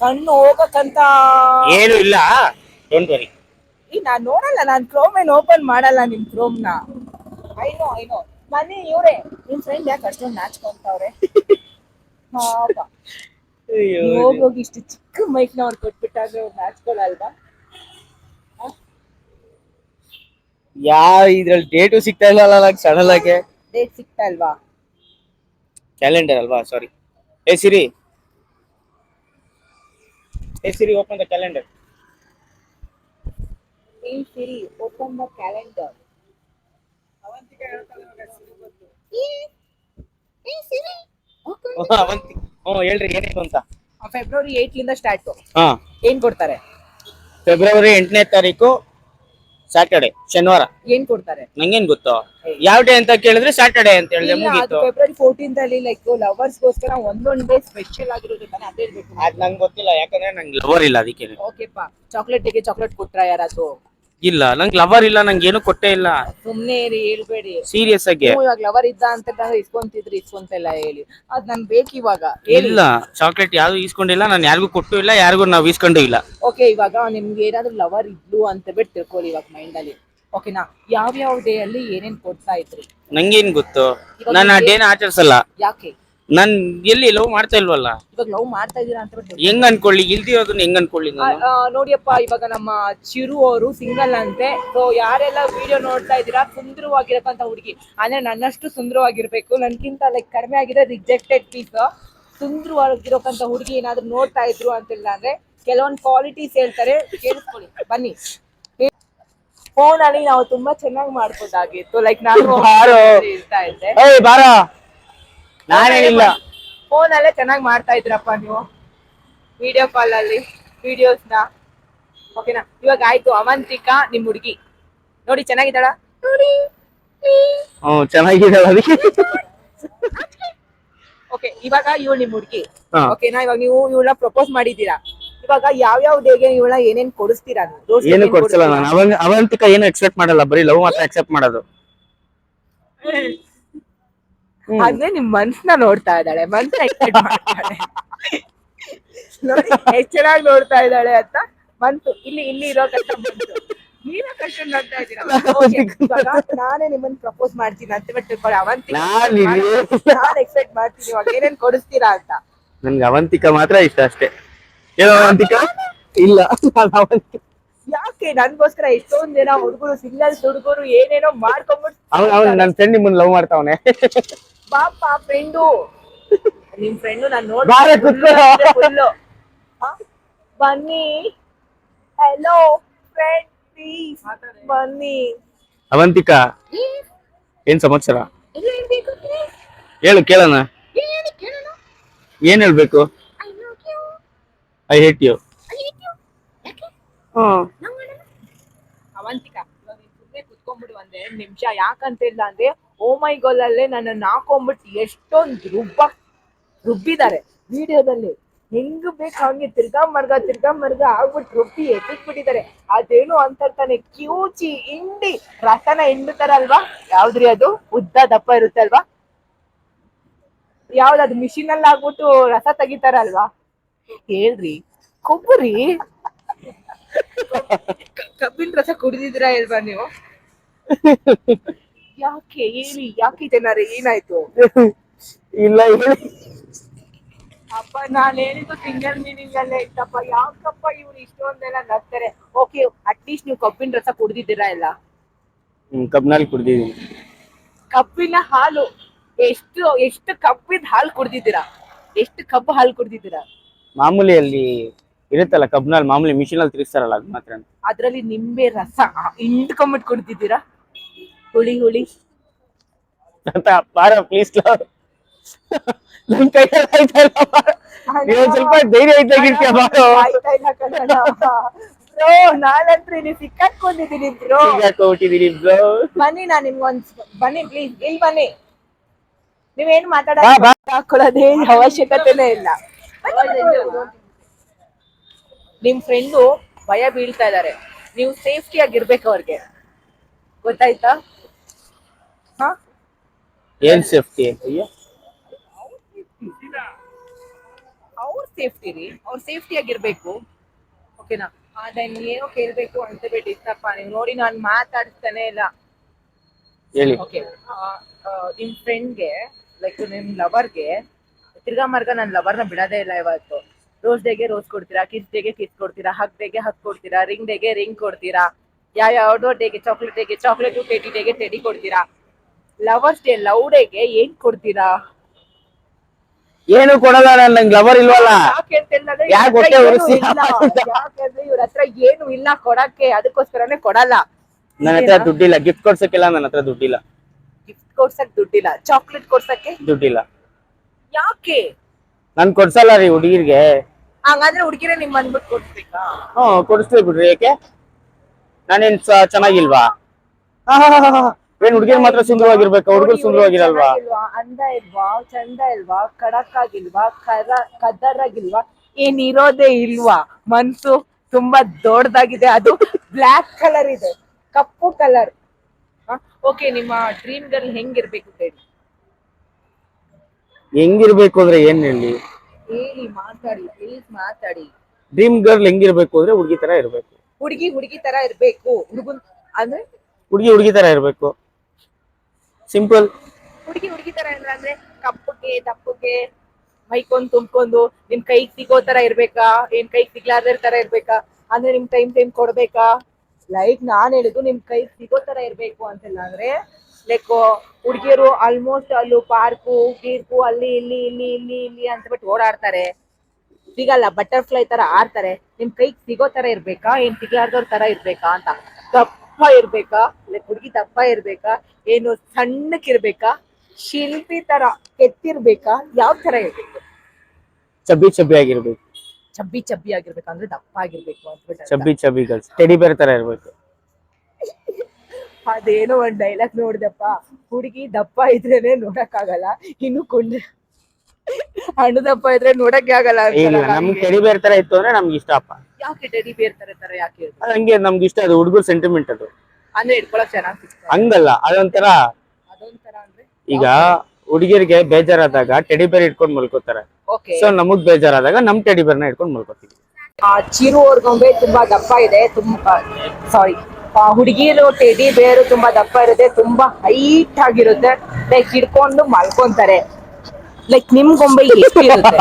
ಕಣ್ಣು ಹೋಗಕ್ಕಂತ ಏನು ಇಲ್ಲ. ಡೋಂಟ್ ವರಿ ಈ ನಾನ್ ನೋಡಲ್ಲ ನಾನ್ ಕ್ರೋಮ್ ಏನ್ ಓಪನ್ ಮಾಡಲ್ಲ ನಿಮ್ ಕ್ರೋಮ್ನ. ಐನೋ ಐನೋ ಮನೆ ಇವ್ರೆ ನಿಮ್ ಫ್ರೆಂಡ್ ಯಾಕೆ ಅಷ್ಟೊಂದು ನಾಚ್ಕೊಂತವ್ರೆ? ಪಾಪ. ನೀವ್ ಹೋಗ್ ಹೋಗಿ ಇಷ್ಟು ಚಿಕ್ಕ ಮೈಕ್ ನವ್ರು ಅವ್ರು ಕೊಟ್ಬಿಟ್ಟಾಗ ಅವ್ರು ನಾಚ್ಕೊಳಲ್ವಾ? ಯಾವ ಇದ್ರಲ್ಲಿ ಡೇಟ್ ಸಿಗ್ತಾ ಇಲ್ಲ ಅಲ್ಲ ಸಡನ್ ಆಗಿ? ಡೇಟ್ ಸಿಗ್ತಾ ಇಲ್ವಾ? ಕ್ಯಾಲೆಂಡರ್ ಅಲ್ವಾ? ಸಾರಿ. ಏ ಸಿರಿ ಏ ಸಿರಿ ಓಪನ್ ದ ಕ್ಯಾಲೆಂಡರ್ ಏ ಸಿರಿ ಓಪನ್ ದ ಕ್ಯಾಲೆಂಡರ್ ಹ್ಞೂ ಹೇಳ್ರಿ ಏನಿತ್ತು ಅಂತ? ಫೆಬ್ರವರಿ ಏಟ್ ಲಿಂದ ಸ್ಟಾರ್ಟ್ ಹಾ. ಏನ್ ಕೊಡ್ತಾರೆ? ಫೆಬ್ರವರಿ ಎಂಟನೇ ತಾರೀಕು. ಸ್ಯಾಟರ್ಡೆ ಶನಿವಾರ. ಏನ್ ಕೊಡ್ತಾರೆ? ನಂಗೇನ್ ಗೊತ್ತು? ಯಾವ ಡೇ ಅಂತ ಕೇಳಿದ್ರೆ ಸ್ಯಾಟರ್ಡೆ ಅಂತ ಹೇಳಿದ್ರೆ ಮುಗೀತು. ಫೆಬ್ರವರಿ ಫೋರ್ಟೀನ್ತ್ ಅಲ್ಲಿ ಲೈಕ್ ಲವರ್ಸ್ ಗೋಸ್ಕರ ಒಂದೊಂದ್ ಡೇ ಸ್ಪೆಷಲ್ ಆಗಿರೋದು ತಾನೆ ಅದೇ ಹೇಳ್ಬೇಕು. ಅದ್ ನಂಗೆ ಗೊತ್ತಿಲ್ಲ ಯಾಕಂದ್ರೆ ನಂಗೆ ಲವರ್ ಇಲ್ಲ ಅದಕ್ಕೆ ಓಕೆಪ್ಪ ಚಾಕ್ಲೇಟ್ಗೆ ಚಾಕ್ಲೇಟ್ ಕೊಟ್ರ ಯಾರಾದ್ರು? ಇಲ್ಲ ನಂಗ್ ಲವರ್ ಇಲ್ಲ ನಂಗೆ ಏನು ಕೊಟ್ಟೇ ಇಲ್ಲ. ಸುಮ್ನೆ ಇರಿ ಹೇಳ್ಬೇಡಿ. ಸೀರಿಯಸ್ ಆಗಿ. ನೀವು ಇವಾಗ ಲವರ್ ಇದ್ದ ಅಂತ ಇಸ್ಕೊಂತಿದ್ರಿ ಇಸ್ಕೊಂತಿಲ್ಲ ಹೇಳಿ. ಅದ್ ನನ್ ಬೇಕು ಇವಾಗ. ಹೇಳಿ. ಇಲ್ಲ ಚಾಕ್ಲೇಟ್ ಯಾರು ಈಸ್ಕೊಂಡಿಲ್ಲ ನಾನು ಯಾರಿಗೂ ಕೊಟ್ಟು ಇಲ್ಲ ಯಾರಿಗೂ ನಾವು ಈಸ್ಕೊಂಡು ಇಲ್ಲ. ಓಕೆ ಇವಾಗ ನಿಮ್ಗೆ ಏನಾದ್ರು ಲವರ್ ಇದ್ಲು ಅಂತ ಬಿಟ್ಟು ತಿಳ್ಕೊಳ್ಳಿ ಇವಾಗ ಮೈಂಡ್ ಅಲ್ಲಿ. ಓಕೆನಾ ಯಾವ ಯಾವ ಡೇ ಅಲ್ಲಿ ಏನೇನ್ ಕೊಡ್ತಾ ಇದ್ರಿ? ನಂಗೇನ್ ಗೊತ್ತು? ನಾನು ಆ ಡೇನ ಆಚರಿಸಲ್ಲ. ಯಾಕೆ? ನಾನ್ ಎಲ್ಲಿ ಲವ್ ಮಾಡ್ತಾ ಇಲ್ವಲ್ಲ? ಇವಾಗ ಲವ್ ಮಾಡ್ತಾ ಇದೀರಾ ಅಂತ ಬಿಟ್ಟು ಹೆಂಗ್ ಅನ್ಕೊಳ್ಳಿ? ಇಲ್ದಿರೋದನ್ನ ಹೆಂಗ್ ಅನ್ಕೊಳ್ಳಿ ನಾನು? ಆ, ನೋಡಿಯಪ್ಪ ಇವಾಗ ನಮ್ಮ ಚಿರು ಅವರು ಸಿಂಗಲ್ ಅಂತೆ. ಸೊ ಯಾರೆಲ್ಲ ವಿಡಿಯೋ ನೋಡ್ತಾ ಇದ್ದೀರಾ ಸುಂದರವಾಗಿರಕ್ಕಂತ ಹುಡುಗಿ. ಅಂದ್ರೆ ನನ್ನಷ್ಟು ಸುಂದರವಾಗಿರ್ಬೇಕು. ನನ್ಗಿಂತ ಲೈಕ್ ಕಡಿಮೆ ಆಗಿದೆ ರಿಜೆಕ್ಟೆಡ್ ಪೀಸ್ ಸುಂದರವಾಗಿರೋಕಂತ ಹುಡುಗಿ ಏನಾದ್ರು ನೋಡ್ತಾ ಇದ್ರು ಅಂತಿಲ್ಲ ಅಂದ್ರೆ ಕೆಲವೊಂದು ಕ್ವಾಲಿಟೀಸ್ ಹೇಳ್ತಾರೆ. ಕೇಳಿಸ್ಕೊಳ್ಳಿ. ಬನ್ನಿ. ಫೋನ್ ಅಲ್ಲಿ ನಾವು ತುಂಬಾ ಚೆನ್ನಾಗಿ ಮಾಡ್ಬೋದಾಗಿತ್ತು. ಲೈಕ್ ನಾನು. ಇರ್ತಾ ಇದ್ದೆ. ಏಯ್ ಬಾರೋ. ನಾನೇನಿಲ್ಲ ಫೋನ್ ಅಲ್ಲೇ ಚೆನ್ನಾಗಿ ಮಾಡ್ತಾ ಇದ್ರಪ್ಪ ನೀವು. ವಿಡಿಯೋ ಕಾಲ್ ಅಲ್ಲಿ ವಿಡಿಯೋಸ್ನ. ಓಕೆನಾ ಇವಾಗ ಆಯ್ತು ಅವಂತಿಕಾ ನಿಮ್ ಹುಡುಗಿ. ನೋಡಿ ಚೆನ್ನಾಗಿದ್ದಾಳ? ನೋಡಿ ಹ್ಮ್ ಚೆನ್ನಾಗಿದೆ ಅದಕ್ಕೆ ಓಕೆ ಇವಾಗ ಇವಳು ನಿಮ್ ಹುಡುಗಿ. ಓಕೆನಾ ಇವಾಗ ನೀವು ಇವಳನ್ನ ಪ್ರಪೋಸ್ ಮಾಡಿದ್ದೀರಾ? ಇವಾಗ ಯಾವ ಯಾವ ಡೇಗೆ ಇವಳ ಏನೇನ್ ಕೊಡಿಸ್ತೀರಾ ಏನು ಕೊಡ್ಸಲ್ಲ? ನಾನು. ಅವಂಗ ಅವಂತಿಕ ಏನು ಎಕ್ಸೆಪ್ಟ್ ಮಾಡಲ್ಲ ಬರೀ ಲವ್ ಮಾತ್ರ ಎಕ್ಸೆಪ್ಟ್ ಮಾಡೋದು. ಅದೇ ನಿಮ್ ಮನ್ಸ್ನ ನೋಡ್ತಾ ಇದ್ದಾಳೆ ಮನ್ಸ್ನ ಎಕ್ಸೈಟ್ ಮಾಡ್ತಾಳೆ. ನೋಡಿ. ಎಷ್ಟ್ ಚೆನ್ನಾಗಿ ನೋಡ್ತಾ ಇದ್ದಾಳೆ ಅಂತ ಬಂತು ಇಲ್ಲಿ ಇಲ್ಲಿ ಇರೋ ಕಷ್ಟ ಬಂತು ನೀವೇ ಕಷ್ಟ ನೋಡ್ತಾ ಇದ್ದೀರಾ? Okay, ಇವಾಗ ನಾನೇ ನಿಮ್ಮನ್ನ ಪ್ರಪೋಸ್ ಮಾಡ್ತೀನಿ ಅಂತ ತಿಳ್ಕೊಳ್ಳಿ ಅವಂತಿ ನಾನ್ ಇಲ್ಲಿ- ನಾನ್ ಎಕ್ಸ್ಪೆಕ್ಟ್ ಮಾಡ್ತೀನಿ ಇವಾಗ ಏನೇನ್ ಕೊಡಿಸ್ತೀರಾ ಅಂತ. ನನ್ಗೆ ಅವಂತಿಕ ಮಾತ್ರ ಇಷ್ಟ ಅಷ್ಟೇ. ಏನು ಅವಂತಿಕ? ಇಲ್ಲ. ನಾನ್ ಅವಂತಿಕ ಯಾಕೆ? ನನ್ಗೋಸ್ಕರ ಎಷ್ಟೊಂದ್ ಜನ ಹುಡುಗರು ಸಿಂಗಲ್ಸ್ ಹುಡುಗರು ಏನೇನೋ ಮಾಡ್ಕೊಂಡ್ಬಿಟ್ಟು ಅವ್ನು ಅವ್ನು ನನ್ನ ಫ್ರೆಂಡ್ ನಿಮ್ಮನ್ನ ಲವ್ ಮಾಡ್ತಾವನೆ. ಪಾಪ ಫ್ರೆಂಡು ನಿಮ್ ಫ್ರೆಂಡು ನಾನು ಬಾರೆ ನೋಡಿ ಬನ್ನಿ. ಹಲೋ ಫ್ರೆಂಡ್ ಪ್ಲೀಸ್ ಬನ್ನಿ. ಅವಂತಿಕಾ? ಏನ್ ಸಮಾಚಾರ? ಹೇಳು ಕೇಳೋಣ. ಏನು ಕೇಳೋಣ? ಏನ್ ಹೇಳ್ಬೇಕು? I love you. I hate you? Avantika? ಇವಾಗ ಅಂದ್ರೆ ಎರಡ್ ನಿಮಿಷ ಯಾಕಂತ ಇಲ್ಲ ಅಂದ್ರೆ ಓ ಮೈ ಗೋಲ್ ಅಲ್ಲೇ ನನ್ನ ಹಾಕೊಂಡ್ಬಿಟ್ಟು ಎಷ್ಟೊಂದ್ ರುಬ್ಬ ರುಬ್ಬಿದ್ದಾರೆ ವಿಡಿಯೋದಲ್ಲಿ. ಹೆಂಗ್ ಬೇಕು ಹಂಗೆ ತಿರ್ಗಾ ಮರ್ಗ ತಿರ್ಗಾ ಮರ್ಗ ಆಗ್ಬಿಟ್ಟು ರುಬ್ಬಿ ಎತ್ತಿಸ್ಬಿಟ್ಟಿದ್ದಾರೆ ಅದೇನು ಅಂತ ತಾನೆ ಕ್ಯೂಚಿ ಹಿಂಡಿ ರಸನ ಹಿಂಡ್ತಾರಲ್ವಾ? ಯಾವ್ದ್ರಿ ಅದು? ಉದ್ದ ದಪ್ಪ ಇರುತ್ತೆ ಅಲ್ವಾ? ಯಾವ್ದದು ಮಿಷಿನ್ ಅಲ್ಲಿ ಆಗ್ಬಿಟ್ಟು ರಸ ತೆಗಿತಾರಲ್ವಾ? ಹೇಳ್ರಿ, ಕೊಬ್ಬರಿ. ಕಬ್ಬಿನ ರಸ ಕುಡಿದಿದ್ರಾ ಇಲ್ವಾ ನೀವು? ಯಾಕೆ ಹೇಳಿ ಯಾಕೆ ಜನರೇ ಏನಾಯ್ತು? ಇಲ್ಲ ಹೇಳಿ. ಅಪ್ಪ ನಾನು ಹೇಳಿದ್ದು ಸಿಂಗಲ್ ಮೀನಿಂಗ್ ಅಲ್ಲೇ ಇತ್ತಪ್ಪ. ಯಾಕಪ್ಪ ಇವ್ರು ಇಷ್ಟೊಂದೆಲ್ಲ ನಗ್ತಾರೆ? ಓಕೆ ಅಟ್ಲೀಸ್ಟ್ ನೀವು ಕಬ್ಬಿನ ರಸ ಕುಡ್ದಿದ್ದೀರಾ ಎಲ್ಲ? ಹ್ಮ್ ಕಬ್ನಲ್ಲಿ ಕುಡ್ದಿದೀನಿ ಕಬ್ಬಿನ ಹಾಲು ಎಷ್ಟು ಎಷ್ಟು ಕಬ್ಬಿದ ಹಾಲು ಕುಡ್ದಿದ್ದೀರಾ? ಎಷ್ಟು ಕಬ್ಬು ಹಾಲು ಕುಡ್ದಿದ್ದೀರಾ? ಮಾಮೂಲಿ ಅಲ್ಲಿ ಇರುತ್ತಲ್ಲ ಕಬ್ನಲ್ಲಿ ಮಾಮೂಲಿ ಮಿಷಿನಲ್ಲಿ ತಿರ್ಗಿಸ್ತಾರಲ್ಲ ಅದು ಮಾತ್ರ. ಅದ್ರಲ್ಲಿ ನಿಂಬೆ ರಸ ಹಿಂಡ್ಕೊಂಬಿಟ್ಟು ಕುಡ್ದಿದ್ದೀರಾ? ಹುಳಿ ಹುಳಿ. ಅಂತ ಬಾರ ಪ್ಲೀಸ್ ನಮ್ ಕೈ ಆಯ್ತಾ ಇಲ್ಲ ಬಾರೋ. ನೀವ್ ಒಂದ್ ಸ್ವಲ್ಪ ಧೈರ್ಯ ಬಾರೋ. ಆಯ್ತಾ ಇಲ್ಲ ಕಣಣ್ಣ. ಬ್ರೋ ನಾನಂತ್ರಿ ನೀವು ಸಿಕ್ಕಾಕೊಂಡಿದ್ದೀನಿ ಬ್ರೋ. ಹೋಗ್ಬಿಟ್ಟಿದೀನಿ ಬ್ರೋ. ಬನ್ನಿ ನಾನ್ ನಿಮ್ಗೊಂದ್ ಬನ್ನಿ ಪ್ಲೀಸ್ ಇಲ್ಲಿ ಬನ್ನಿ. ನೀವೇನು ಬಾ, ಮಾತಾಡೋದು ಬಾ. ಹಾಕೊಳ್ಳೋದೇ ಅವಶ್ಯಕತೆನೇ ಇಲ್ಲ. ನಿಮ್ ಫ್ರೆಂಡು ಭಯ ಬೀಳ್ತಾ ಇದಾರೆ. ನೀವು ಸೇಫ್ಟಿ ಆಗಿರ್ಬೇಕು ಅವ್ರಿಗೆ. ಗೊತ್ತಾಯ್ತಾ? ಏನ್ ಸೇಫ್ಟಿ ಅಯ್ಯೋ. ಅವ್ರ ಸೇಫ್ಟಿ ರೀ. ಅವ್ರ ಸೇಫ್ಟಿ ಆಗಿರ್ಬೇಕು. ಓಕೆನಾ ಅದನ್ನ ಏನೋ ಕೇಳ್ಬೇಕು ಅಂತ ಬಿಟ್ಟಿತ್ತಪ್ಪ ನೀವು ನೋಡಿ ನಾನು ಮಾತಾಡ್ತಾನೆ ಇಲ್ಲ. ಹೇಳಿ. ಓಕೆ ನಿಮ್ ಫ್ರೆಂಡ್ಗೆ ಲೈಕ್ ನಿಮ್ ಲವರ್ಗೆ ತಿರ್ಗಾ ಮಾರ್ಗ ನನ್ನ ಲವರ್ನ ಬಿಡೋದೇ ಇಲ್ಲ ಇವತ್ತು ರೋಸ್ ಡೇಗೆ ರೋಸ್ ಕೊಡ್ತೀರಾ ಕಿಸ್ ಡೇಗೆ ಕಿಸ್ ಕೊಡ್ತೀರಾ ಹಗ್ ಡೇಗೆ ಹಗ್ ಕೊಡ್ತೀರಾ ರಿಂಗ್ ಡೇಗೆ ರಿಂಗ್ ಕೊಡ್ತೀರಾ ಯಾವ ಯಾವ್ದೋ ಡೇಗೆ ಚಾಕ್ಲೇಟ್ ಡೇಗೆ ಚಾಕ್ಲೇಟ್ ಟೆಡಿ ಡೇಗೆ ಟೆಡಿ ಕೊಡ್ತೀರಾ. ಲವರ್ಸ್ ಡೇ ಲವ್ ಡೇಗೆ ಏನ್ ಕೊಡ್ತೀರಾ? ಏನು ಕೊಡಲ್ಲ ನನ್ ನಂಗೆ ಲವರ್ ಇಲ್ವಲ್ಲ? ಯಾಕೆ ಅಂತ ಹೇಳಿದ್ರೆ ಇವ್ರ ಹತ್ರ ಹೊಟ್ಟೆ ಏನೂ ಇಲ್ಲ. ಯಾಕಂದ್ರೆ ಇವ್ರ ಹತ್ರ ಏನು ಇಲ್ಲ ಕೊಡಕ್ಕೆ ಅದಕ್ಕೋಸ್ಕರನೇ ಕೊಡಲ್ಲ. ನನ್ನ ಹತ್ರ ದುಡ್ಡಿಲ್ಲ ಗಿಫ್ಟ್ ಕೊಡ್ಸಕ್ಕೆಲ್ಲ ನನ್ನ ಹತ್ರ ದುಡ್ಡಿಲ್ಲ. ಗಿಫ್ಟ್ ಕೊಡ್ಸಕ್ ದುಡ್ಡಿಲ್ಲ ಚಾಕ್ಲೇಟ್ ಕೊಡ್ಸಕ್ಕೆ? ದುಡ್ಡಿಲ್ಲ. ಯಾಕೆ? ನಾನು ಕೊಡ್ಸಲ್ಲ ರೀ ಹುಡುಗಿರ್ಗೆ. ಹಂಗಂದ್ರೆ ಹುಡುಗಿರೇ ನಿಮ್ ಬಂದ್ಬಿಟ್ಟು ಕೊಡ್ಸ್ಬೇಕಾ? ಹ್ಮ್ ಕೊಡಿಸ್ತೀವಿ ಬಿಡ್ರಿ ಯಾಕೆ ನಾನೇನ್ ಸ- ಚೆನ್ನಾಗಿಲ್ವಾ. ಏನ್ ಹುಡುಗಿರ್ ಮಾತ್ರ ಸುಂದರವಾಗಿರ್ಬೇಕು ಹುಡುಗರು ಸುಂದರವಾಗಿರಲ್ವಾ? ಅಂದ ಇಲ್ವಾ? ಚಂದ ಇಲ್ವಾ? ಕಡಕ್ ಆಗಿಲ್ವಾ ಕರ ಕದ್ದರಾಗಿಲ್ವಾ ಏನ್ ಇರೋದೇ ಇಲ್ವಾ? ಮನ್ಸು ತುಂಬಾ ದೊಡ್ಡದಾಗಿದೆ. ಅದು ಬ್ಲಾಕ್ ಕಲರ್ ಇದೆ. ಕಪ್ಪು ಕಲರ್. ಓಕೆ ನಿಮ್ಮ ಡ್ರೀಮ್ ಗರ್ಲ್ ಹೆಂಗಿರ್ಬೇಕು ಹೇಳಿ? ಹೆಂಗಿರ್ಬೇಕು ಅಂದ್ರೆ ಏನ್ ಹೇಳಿ? ಹೇಳಿ ಮಾತಾಡಿ ಪ್ಲೀಸ್ ಮಾತಾಡಿ. ಡ್ರೀಮ್ ಗರ್ಲ್ ಹೆಂಗಿರ್ಬೇಕು ಅಂದ್ರೆ ಹುಡುಗಿ ತರ ಇರ್ಬೇಕು. ಹುಡುಗಿ ಹುಡುಗಿ ತರ ಇರ್ಬೇಕು. ಹುಡುಗನ್ ಅಂದ್ರೆ? ಹುಡುಗಿ ಹುಡುಗಿ ತರ ಇರ್ಬೇಕು. ಸಿಂಪಲ್ ಹುಡುಗಿ ಹುಡುಗಿ ತರ ಇಲ್ಲ ಅಂದ್ರೆ ಕಪ್ಪಗೆ, ದಪ್ಪಗೆ, ಮೈಕೊಂಡ್ ತುಂಬ್ಕೊಂಡು ನಿಮ್ ಕೈಗ್ ಸಿಗೋ ತರ ಇರ್ಬೇಕಾ? ಏನ್ ಕೈಗ್ ಸಿಗ್ಲಾರ್ದೇ ತರ ಇರ್ಬೇಕಾ? ಅಂದ್ರೆ ನಿಮ್ ಟೈಮ್ ಟೈಮ್ ಕೊಡ್ಬೇಕಾ? ಲೈಕ್ ನಾನ್ ಹೇಳಿದ್ದು ನಿಮ್ ಕೈ ಸಿಗೋ ತರ ಇರ್ಬೇಕು ಅಂತಿಲ್ಲ ಅಂದ್ರೆ ಲೈಕ್ ಹುಡುಗಿಯರು ಆಲ್ಮೋಸ್ಟ್ ಅಲ್ಲೂ ಪಾರ್ಕು ಗೀರ್ಕು ಅಲ್ಲಿ ಇಲ್ಲಿ ಇಲ್ಲಿ ಇಲ್ಲಿ ಇಲ್ಲಿ ಅಂತ ಬಿಟ್ಟು ಓಡಾಡ್ತಾರೆ. ಸಿಗಲ್ಲ ಬಟರ್ಫ್ಲೈ ತರ ಆಡ್ತಾರೆ. ನಿಮ್ ಕೈಗ್ ಸಿಗೋ ತರ ಇರ್ಬೇಕಾ? ಏನ್ ಸಿಗ್ಲಾರ್ದವ್ರ ತರ ಇರ್ಬೇಕಾ ಅಂತ. ದಪ್ಪ ಇರ್ಬೇಕಾ? ಲೈಕ್ ಹುಡುಗಿ ದಪ್ಪ ಇರ್ಬೇಕಾ? ಏನು ಸಣ್ಣಕ್ಕಿರ್ಬೇಕಾ? ಶಿಲ್ಪಿ ತರ ಕೆತ್ತಿರ್ಬೇಕಾ? ಯಾವ ತರ ಇರ್ಬೇಕು? ಚಬ್ಬಿ ಚಬ್ಬಿ ಆಗಿರ್ಬೇಕು. ಚಬ್ಬಿ ಚಬ್ಬಿ ಆಗಿರ್ಬೇಕು ಅಂದ್ರೆ ದಪ್ಪ ಆಗಿರ್ಬೇಕು ಅಂತ ಚಬ್ಬಿ ಚಬ್ಬಿ ಗರ್ಲ್ಸ್ ಟೆಡಿ ಬೇರ್ ತರ ಇರ್ಬೇಕು. ಅದೇನೋ ಒಂದ್ ಡೈಲಾಗ್ ನೋಡ್ದಪ್ಪ. ಹುಡುಗಿ ದಪ್ಪ ಇದ್ರೇನೆ ನೋಡಕ್ಕಾಗಲ್ಲ. ಇನ್ನು ಕುಂಡ ಹಣ್ಣು ದಪ್ಪ ಇದ್ರೆ ನೋಡಕ್ಕೆ ಆಗಲ್ಲ ಇಲ್ಲ ನಮ್ಗೆ. ಟೆಡಿ ಬೇರ್ ತರ ಇತ್ತು ಅಂದ್ರೆ ನಮ್ಗೆ ಇಷ್ಟಪ್ಪ ಯಾಕೆ ಟೆಡಿ ಬೇರ್ ತರ ತರ ಯಾಕೆ? ಅದ್ ಹಂಗೆ ನಮ್ಗೆ ಇಷ್ಟ ಅದು ಹುಡುಗರು ಸೆಂಟಿಮೆಂಟ್ ಅದು. ಅಂದ್ರೆ ಇಟ್ಕೊಳಕ್ ಚೆನ್ನಾಗ್ ಸಿಗ್ತದೆ. ಹಂಗಲ್ಲ ಅದೊಂಥರ ಅದೊಂಥರ ಅಂದ್ರೆ? ಈಗ ಹುಡುಗಿಯರಿಗೆ ಬೇಜಾರಾದಾಗ ಟೆಡಿ ಬೇರ್ ಇಟ್ಕೊಂಡ್ ಮಲ್ಕೋತಾರೆ. ಓಕೆ ಸೊ ನಮಗ್ ಬೇಜಾರಾದಾಗ ನಮ್ ಟೆಡಿ ಬೇರ್ನ ಇಟ್ಕೊಂಡ್ ಮಲ್ಕೋತೀವಿ. ಆ ಚಿರು ಅವ್ರ ಗೊಂಬೆ ತುಂಬಾ ದಪ್ಪ ಇದೆ ತುಂಬಾ ಸಾರಿ ಹುಡುಗಿರು ಟೆಡಿ ಬೇರು ತುಂಬಾ ದಪ್ಪ ಇರುತ್ತೆ ತುಂಬಾ ಹೈಟ್ ಆಗಿರುತ್ತೆ. ಲೈಕ್ ಹಿಡ್ಕೊಂಡು ಮಲ್ಕೊಂತಾರೆ. ಲೈಕ್ ನಿಮ್ ಗೊಂಬೆ ಎಷ್ಟಿರುತ್ತೆ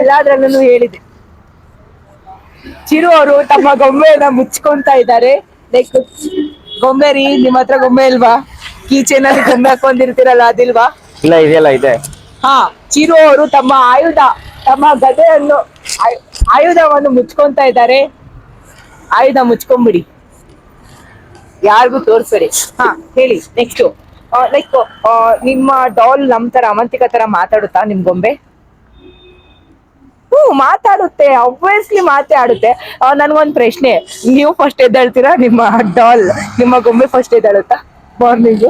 ಎಲ್ಲಾದ್ರಲ್ಲೂ ಹೇಳಿದೆ. ಚಿರು ಅವರು ತಮ್ಮ ಗೊಂಬೆಯನ್ನ ಮುಚ್ಕೊಂತ ಇದ್ದಾರೆ. ಲೈಕ್ ಗೊಂಬೆ ರೀ ನಿಮ್ ಹತ್ರ ಗೊಂಬೆ ಇಲ್ವಾ? ಕೀಚೆನಲ್ಲಿ ಗೊಂಬೆ ಹಾಕೊಂಡಿರ್ತೀರಲ್ಲ ಅದಿಲ್ವಾ? ಇಲ್ಲ ಇದೆಯಲ್ಲ ಇದೆ. ಹಾ ಚಿರು ಅವರು ತಮ್ಮ ಆಯುಧ ತಮ್ಮ ಗದೆಯನ್ನು ಆಯು- ಆಯುಧವನ್ನು ಮುಚ್ಕೊಂತ ಇದ್ದಾರೆ. ಆಯುಧ ಮುಚ್ಕೊಂಬಿಡಿ. ಯಾರಿಗೂ ತೋರಿಸ್ಬೇಡಿ. ಹಾ. ಹೇಳಿ ನೆಕ್ಸ್ಟ್ ಲೈಕ್ ನಿಮ್ಮ ಡಾಲ್ ನಮ್ ತರ ಅವಂತಿಕ ತರ ಮಾತಾಡುತ್ತಾ ನಿಮ್ ಗೊಂಬೆ? ಹ್ಮ್ ಮಾತಾಡುತ್ತೆ ಅಬ್ವಿಯಸ್ಲಿ ಮಾತಾಡುತ್ತೆ. ನನ್ಗೊಂದ್ ಪ್ರಶ್ನೆ. ನೀವು ಫಸ್ಟ್ ಎದ್ದಾಳ್ತೀರಾ ನಿಮ್ಮ ಡಾಲ್ ನಿಮ್ಮ ಗೊಂಬೆ ಫಸ್ಟ್ ಎದ್ದಾಳುತ್ತಾ? ಮಾರ್ನಿಂಗ್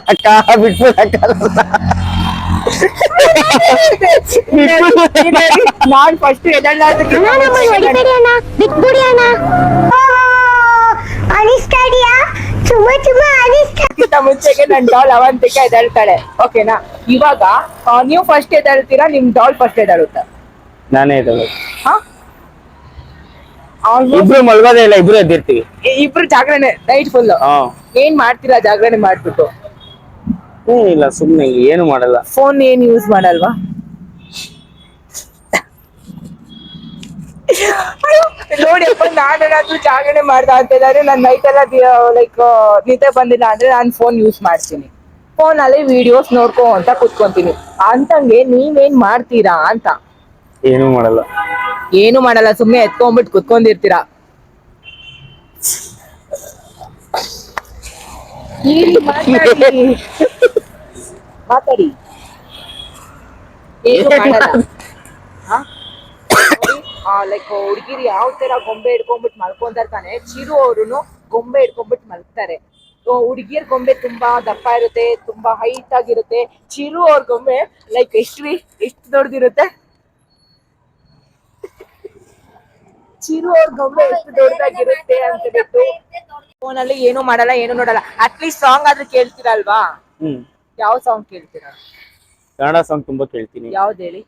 ಅಕ್ಕ ಬಿಟ್ಬಿಡಕ್ಕ ನಾನ್ ಫಸ್ಟ್ ಅನಿಸ್ತಾಡಿಯಾ ತುಂಬಾ ತುಂಬಾ ಅನಿಸ್ತಾ ಮುಂಚೆಗೆ ನನ್ ಡಾಲ್ ಅವಂತಿಕೆ ಎದ್ದೇಳ್ತಾಳೆ ಓಕೆನಾ ಇವಾಗ ನೀವು ಫಸ್ಟ್ ಎದ್ದೇಳ್ತೀರಾ ನಿಮ್ ಡಾಲ್ ಫಸ್ಟ್ ಎದ್ದೇಳುತ್ತಾ ನಾನೇ ಇದ್ದಳು ಹಾ ಇಬ್ರು ಮಲ್ಗೋದೇ ಇಲ್ಲ ಇಬ್ರು ಎದ್ದಿರ್ತೀವಿ. ಇಬ್ರು ಜಾಗರಣೆ ನೈಟ್ ಫುಲ್ ಹಾ. ಏನ್ ಮಾಡ್ತೀರಾ ಜಾಗರಣೆ ಮಾಡ್ಬಿಟ್ಟು. ಇಲ್ಲ ಸುಮ್ನೆ ಏನು ಮಾಡಲ್ಲ. ಫೋನ್ ಏನ್ ಯೂಸ್ ಮಾಡಲ್ವಾ? ನೋಡಿ ಅಪ್ಪ ನಾನೇನಾದ್ರೂ ಜಾಗರಣೆ ಮಾಡ್ದ ಅಂತ ಹೇಳಿದ್ರೆ ನಾನು ನೈಟ್ ಎಲ್ಲ ಲೈಕ್ ನಿದ್ದೆ ಬಂದಿಲ್ಲ ಅಂದ್ರೆ ನಾನು ಫೋನ್ ಯೂಸ್ ಮಾಡ್ತೀನಿ. ಫೋನ್ ಅಲ್ಲಿ ವಿಡಿಯೋಸ್ ನೋಡ್ಕೋ ಅಂತ ಕುತ್ಕೊಂತೀನಿ. ಅಂತಂಗೆ ನೀವೇನ್ ಮಾಡ್ತೀರಾ ಅಂತ. ಏನು ಮಾಡಲ್ಲ. ಏನು ಮಾಡಲ್ಲ ಸುಮ್ನೆ ಎತ್ಕೊಂಡ್ಬಿಟ್ಟು ಕುತ್ಕೊಂಡಿರ್ತೀರಾ. ಹೇಳಿ, [LAUGHS] ಮಾತಾಡಿ ಮಾತಾಡಿ. ಲೈಕ್ ಹುಡುಗಿರು ಯಾವ ತರ ಗೊಂಬೆ ಹಿಡ್ಕೊಂಡ್ಬಿಟ್ಟು ಮಲ್ಕೊಂತ ಇರ್ತಾನೆ ಚಿರು ಅವ್ರುನು ಗೊಂಬೆ ಹಿಡ್ಕೊಂಡ್ಬಿಟ್ಟು ಮಲ್ತಾರೆ ಹುಡುಗಿಯರ್ ಗೊಂಬೆ ತುಂಬಾ ದಪ್ಪ ಇರುತ್ತೆ ತುಂಬಾ ಹೈಟ್ ಆಗಿರುತ್ತೆ. ಚಿರು ಅವ್ರ ಗೊಂಬೆ ಲೈಕ್ ಎಷ್ಟ್ರಿ ಎಷ್ಟು ದೊಡ್ಡದಿರುತ್ತೆ ಚಿರು ಅವ್ರ ಗೊಂಬೆ ಎಷ್ಟು ದೊಡ್ಡದಾಗಿರುತ್ತೆ ಅಂತ ಬಿಟ್ಟು ಫೋನ್ ಅಲ್ಲಿ ಏನು ಮಾಡಲ್ಲ ಏನು ನೋಡಲ್ಲ. ಅಟ್ಲೀಸ್ಟ್ ಸಾಂಗ್ ಆದ್ರೂ ಕೇಳ್ತೀರಲ್ವಾ? ಹ್ಮ್. ಯಾವ ಸಾಂಗ್ ಕೇಳ್ತೀರಾ? ಕನ್ನಡ ಸಾಂಗ್ ತುಂಬಾ ಕೇಳ್ತೀನಿ. ಯಾವ್ದು ಹೇಳಿ?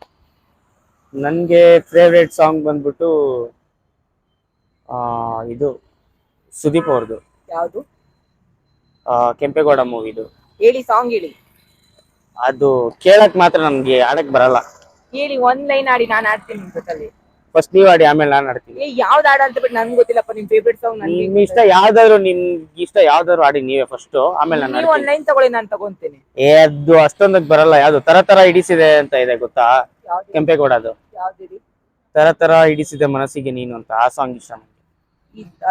ನನ್ಗೆ ಫೇವ್ರೇಟ್ ಸಾಂಗ್ ಬಂದ್ಬಿಟ್ಟು ಆ ಇದು ಸುದೀಪ್ ಅವ್ರದ್ದು ಯಾವ್ದು? ಕೆಂಪೇಗೌಡ ಮೂವಿದು. ಹೇಳಿ ಸಾಂಗ್ ಹೇಳಿ. ಅದು ಕೇಳಕ್ ಮಾತ್ರ ನಮ್ಗೆ ಆಡಕ್ ಬರಲ್ಲ. ಹೇಳಿ ಒಂದ್ ಲೈನ್ ಆಡಿ ನಾನು ಆಡ್ತೀನಿ ನಿಮ್ ಜೊತೆಲಿ ಫಸ್ಟ್ ನೀವ್ ಆಡಿ ಆಮೇಲೆ ನಾನು ಆಡ್ತೀನಿ. ಏ ಯಾವ್ದು ಆಡ ಅಂತ ಬಿಟ್ಟು ನನ್ಗೆ ಗೊತ್ತಿಲ್ಲಪ್ಪ ನಿಮ್ ಫೇವ್ರೆಟ್ ಸಾಂಗ್ ನಿಮ್ ನನ್ಗೆ ಇಷ್ಟ ಯಾವ್ದಾದ್ರು ನಿಮ್ ಇಷ್ಟ ಯಾವ್ದಾದ್ರು ಆಡಿ ನೀವೇ ಫಸ್ಟ್ ಆಮೇಲೆ ನಾನು ನೀವು ಆಡ್ತೀನಿ. ಲೈನ್ ತಗೊಳ್ಳಿ ನಾನು ತಗೊಂತೀನಿ. ಏ ಅದು ಅಷ್ಟೊಂದಕ್ಕೆ ಬರಲ್ಲ ಯಾವ್ದು ತರ ತರ ಹಿಡಿಸಿದೆ ಅಂತ ಇದೆ ಗೊತ್ತಾ? ಯಾವ್ದು? ಕೆಂಪೇಗೌಡದು. ಯಾವ್ದಿರಿ ತರ ತರ ಹಿಡಿಸಿದೆ ಮನಸ್ಸಿಗೆ ನೀನು ಅಂತ ಆ ಸಾಂಗ್ ಇಷ್ಟ ನಂಗೆ.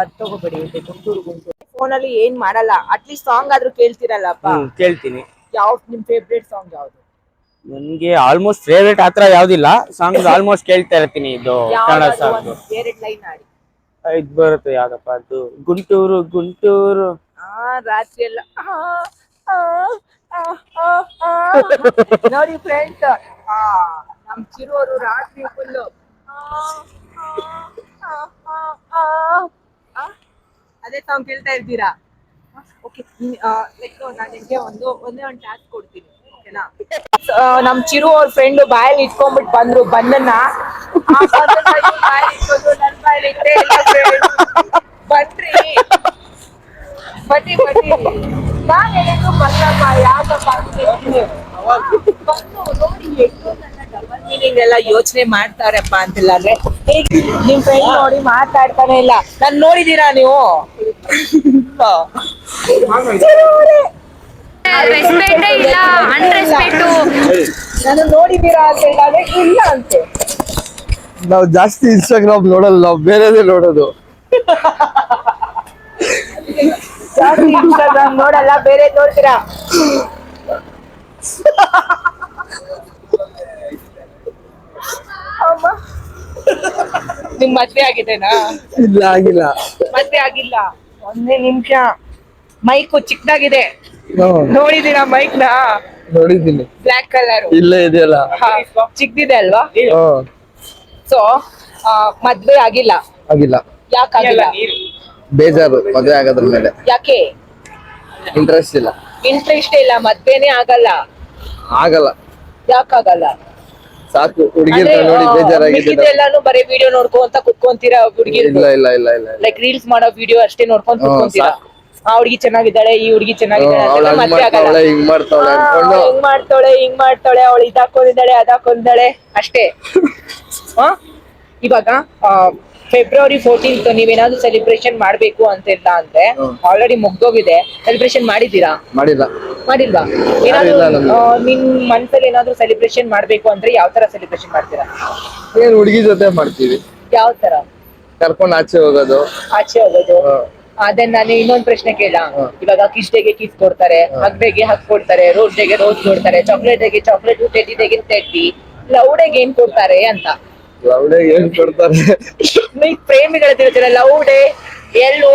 ಅದ್ ತಗೋಬೇಡಿ ಫೋನಲ್ಲಿ ಗುಂಟೂರು ಗುಂಟೂರು. ಏನ್ ಮಾಡಲ್ಲ ಅಟ್ಲೀಸ್ಟ್ ಸಾಂಗ್ ಆದ್ರೂ ಕೇಳ್ತಿರಲ್ಲಪ್ಪ. ಹ್ಮ್ ಕೇಳ್ತೀನಿ. ಯಾವ್ದು ನಿಮ್ ಫೇವ್ರೆಟ್ ಸಾಂಗ್ ಯಾವ್ದು? ನನ್ಗೆ ಆಲ್ಮೋಸ್ಟ್ ಫೇವ್ರೇಟ್ ಆತರ ಯಾವ್ದಿಲ್ಲ. ಸಾಂಗ್ ಆಲ್ಮೋಸ್ಟ್ ಕೇಳ್ತಾ ಇರ್ತೀನಿ ಇದು ಕನ್ನಡ ಸಾಂಗ್ ಲೈನ್ ಆಡಿ ಇದು ಬರುತ್ತೆ ಯಾವ್ದಪ್ಪ ಅದು? ಗುಂಟೂರು ಗುಂಟೂರು. ಆ ರಾತ್ರಿ ಎಲ್ಲ ಆ, ಆ, ಆ, ಆ, ಆ. ನೋಡಿ ಫ್ರೆಂಡ್ಸ್ ಆ ನಮ್ ಚಿರೋರು ರಾತ್ರಿ ಫುಲ್ಲು ಅದೇ ಸಾಂಗ್ ಕೇಳ್ತಾ ಇರ್ತೀರಾ? ಓಕೆ ಲೈಕ್ ನಾನು ನಿಮ್ಗೆ ಒಂದು ಒಂದೇ ಒಂದು ಟಾಸ್ಕ್ ಕೊಡ್ತೀನಿ. ನಮ್ ಚಿರು ಅವ್ರ ಫ್ರೆಂಡ್ ಬಾಯಲ್ಲಿ ಇಟ್ಕೊಂಡ್ಬಿಟ್ಟು ಬಂದ್ರು ಬಂದನ್ನ. ಬನ್ರಿ. ಬನ್ನಿ ಬನ್ನಿ. ನಾನ್ ಹೇಳಿದ್ರು ಬನ್ನಮ್ಮ ಯಾಕಪ್ಪ. ಬಂದು ನೋಡಿ ಎಷ್ಟು ಡಬಲ್ ಮೀನಿಂಗ್ ಎಲ್ಲ ಯೋಚನೆ ಮಾಡ್ತಾರಪ್ಪ ಅಂತಿಲ್ಲ ಅಂದ್ರೆ ನಿಮ್ ಫ್ರೆಂಡ್ ನೋಡಿ ಮಾತಾಡ್ತಾನೆ ಇಲ್ಲ. ನಾನ್ ನೋಡಿದೀರಾ ನೀವು? ರೆಸ್ಪೆಕ್ಟೇ ಇಲ್ಲ ಅನ್ರೆಸ್ಪೆಕ್ಟು ನಾನು ನೋಡಿದೀರಾ ಅಂತ ಹೇಳಿದ್ರೆ ಇಲ್ಲ ಅಂತೆ. ನಾವು ಜಾಸ್ತಿ ಇನ್ಸ್ಟಾಗ್ರಾಮ್ ನೋಡಲ್ಲ ನಾವು ಬೇರೆದೇ ನೋಡೋದು. ಜಾಸ್ತಿ ಇನ್ಸ್ಟಾಗ್ರಾಮ್ ನೋಡಲ್ಲ ಬೇರೆ ನೋಡ್ತೀರಾ? ಅಮ್ಮ. ನಿಮ್ ಮದ್ವೆ ಆಗಿದೆನಾ? ಇಲ್ಲ ಆಗಿಲ್ಲ. ಮದ್ವೆ ಆಗಿಲ್ಲ. ಒಂದೇ ನಿಮಿಷ. ಮೈಕು ಚಿಕ್ಕದಾಗಿದೆ. ನೋಡಿದೀರಾ ಮೈಕ್ನ ನೋಡಿದ್ದೀನಿ. ಬ್ಲಾಕ್ ಕಲರ್ ಇಲ್ಲ ಇದೆಯಲ್ಲ? ಚಿಕ್ಕದಿದೆ ಅಲ್ವಾ? ಸೊ ಮದ್ವೆ ಆಗಿಲ್ಲ. ಆಗಿಲ್ಲ. ಯಾಕಾಗಿಲ್ಲ ಬೇಜಾರು ಮದ್ವೆ ಆಗೋದ್ರ ಮೇಲೆ. ಯಾಕೆ? ಇಂಟ್ರೆಸ್ಟ್ ಇಲ್ಲ. ಇಂಟ್ರೆಸ್ಟ್ ಇಲ್ಲ ಮದ್ವೆನೇ ಆಗಲ್ಲ. ಆಗಲ್ಲ. ಯಾಕಾಗಲ್ಲ? ಸಾಕು ಹುಡುಗಿ ನೋಡಿ ಬೇಜಾರಾಗಿದೆ ಎಲ್ಲಾನು ಬರೀ ವಿಡಿಯೋ ನೋಡ್ಕೊಂತ ಕುತ್ಕೊಂತೀರಾ ಹುಡುಗಿರ್ ಇಲ್ಲ ಇಲ್ಲ ಇಲ್ಲ ಇಲ್ಲ ಲೈಕ್ ರೀಲ್ಸ್ ಮಾಡೋ ವಿಡಿಯೋ ಅಷ್ಟೇ ನೋಡ್ಕೊಂತ ಕುತ್ಕೊಂತೀರಾ. ಆ ಹುಡುಗಿ ಚೆನ್ನಾಗಿದ್ದಾಳೆ ಈ ಹುಡುಗಿ ಚೆನ್ನಾಗಿದ್ದಾಳೆ ಅವಳು ಹಂಗ್ ಮದ್ವೆ ಆಗಲ್ಲ. ಮಾಡ್ತಾವಳೆ ಹಿಂಗ್ ಮಾಡ್ತಾವಳೆ ಆ, ಅನ್ಕೊಂಡು. ಅವ್ಳು ಹಿಂಗ್ ಮಾಡ್ತಾಳೆ ಹಿಂಗ್ ಮಾಡ್ತಾಳೆ ಅವಳು ಇದಾಕೊಂಡಿದ್ದಾಳೆ ಅದಾಕೊಂಡಿದ್ದಾಳೆ ಅಷ್ಟೇ. ಆ? ಇವಾಗ ಫೆಬ್ರವರಿ ಫೋರ್ಟೀನ್ತ್ ನೀವೇನಾದ್ರೂ ಸೆಲೆಬ್ರೇಷನ್ ಮಾಡ್ಬೇಕು ಅಂತಿಲ್ಲ ಅಂದ್ರೆ ಹ್ಮ್. ಆಲ್ರೆಡಿ ಮುಗ್ದೋಗಿದೆ. ಸೆಲೆಬ್ರೇಷನ್ ಮಾಡಿದ್ದೀರಾ? ಮಾಡಿಲ್ಲ. ಮಾಡಿಲ್ವಾ? ಏನಾದ್ರು ಮಾಡಿಲ್ಲ ನಮ್ಗೆ. ಆ, ನಿಮ್ ಮನ್ಸಲ್ಲಿ ಏನಾದ್ರು ಸೆಲೆಬ್ರೇಷನ್ ಮಾಡ್ಬೇಕು ಅಂದ್ರೆ ಯಾವ ತರ ಸೆಲೆಬ್ರೇಷನ್ ಮಾಡ್ತೀರಾ? ಏನ್ ಹುಡುಗಿ ಜೊತೆ ಮಾಡ್ತೀವಿ. ಯಾವ ತರ? ಕರ್ಕೊಂಡ್ ಆಚೆ ಹೋಗೋದು. ಆಚೆ ಹೋಗೋದು. ಹ್ಮ್. ಅದೇ ನಾನು ಇನ್ನೊಂದ್ ಪ್ರಶ್ನೆ ಕೇಳ. ಇವಾಗ ಕಿಸ್ ಡೇಗೆ ಕಿಸ್ ಕೊಡ್ತಾರೆ ಹಗ್ ಡೇಗೆ ಹಗ್ ಕೊಡ್ತಾರೆ ರೋಸ್ ಡೇಗೆ ರೋಸ್ ಕೊಡ್ತಾರೆ ಚಾಕ್ಲೇಟ್ ಡೇಗೆ ಚಾಕ್ಲೇಟ್ ಟೆಡ್ಡಿ ಡೇಗೆ ತೆಟ್ಟಿ ಲವ್ ಡೇಗೆ ಏನ್ ಕೊಡ್ತಾರೆ ಅಂತ. ಅವಳೆ ಏನ್ ಕೊಡ್ತಾರೆ? ನೀವು ಪ್ರೇಮಿಗಳ ತಿಳ್ತೀರ love day L O